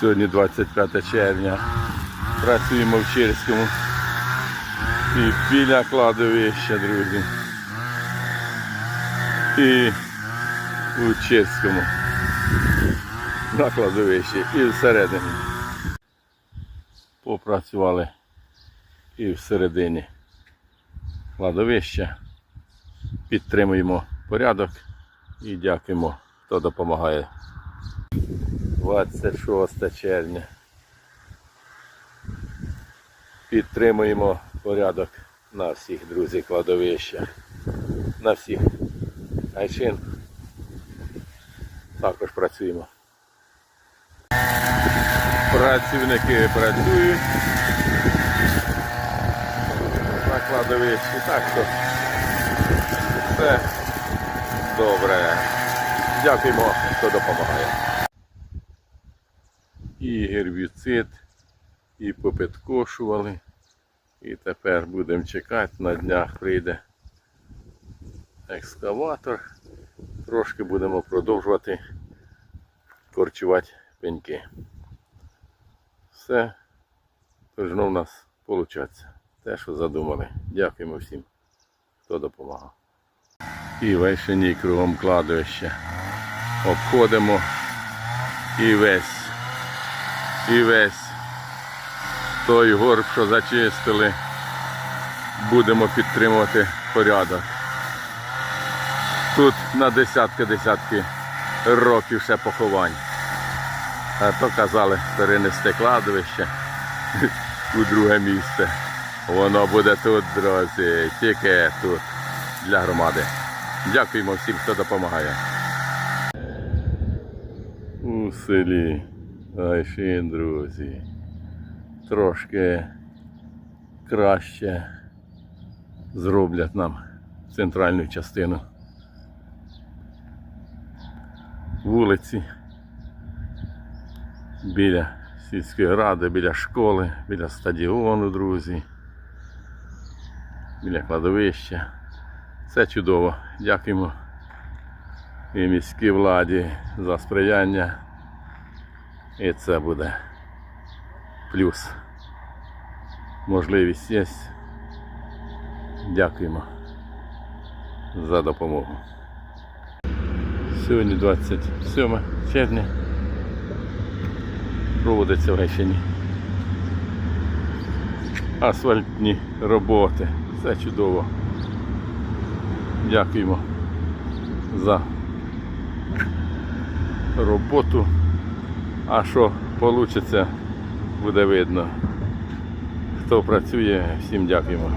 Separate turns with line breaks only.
Сьогодні 25 червня. Працюємо в Черському. І біля кладовища, друзі. І у Черському. На кладовищі і всередині. Попрацювали і всередині кладовища. Підтримуємо порядок і дякуємо, хто допомагає. 26 червня. Підтримуємо порядок на всіх, друзі, кладовища. На всіх айчин. Також працюємо. Працівники працюють на кладовищі. Так що все добре. Дякуємо, хто допомагає. І гербіцид, і попідкошували. І тепер будемо чекати, на днях прийде екскаватор. Трошки будемо продовжувати корчувати пеньки. Все должно в нас виходити. Те, що задумали. Дякуємо всім, хто допомагав. І вишені кругом кладовища. Обходимо і весь, і весь той горб, що зачистили, будемо підтримувати порядок. Тут на десятки-десятки років ще поховань. А то казали перенести кладовище у друге місце. Воно буде тут, друзі, тільки тут для громади. Дякуємо всім, хто допомагає. У селі Айшин, друзі. Трошки краще зроблять нам центральну частину вулиці біля сільської ради, біля школи, біля стадіону, друзі, біля кладовища. Це чудово. Дякуємо і міській владі за сприяння. І це буде плюс. Можливість є. Дякуємо за допомогу. Сьогодні 27 червня. Проводиться в Гайщині. Асфальтні роботи. Все чудово. Дякуємо за роботу. А що вийде, буде видно. Хто працює, всім дякуємо.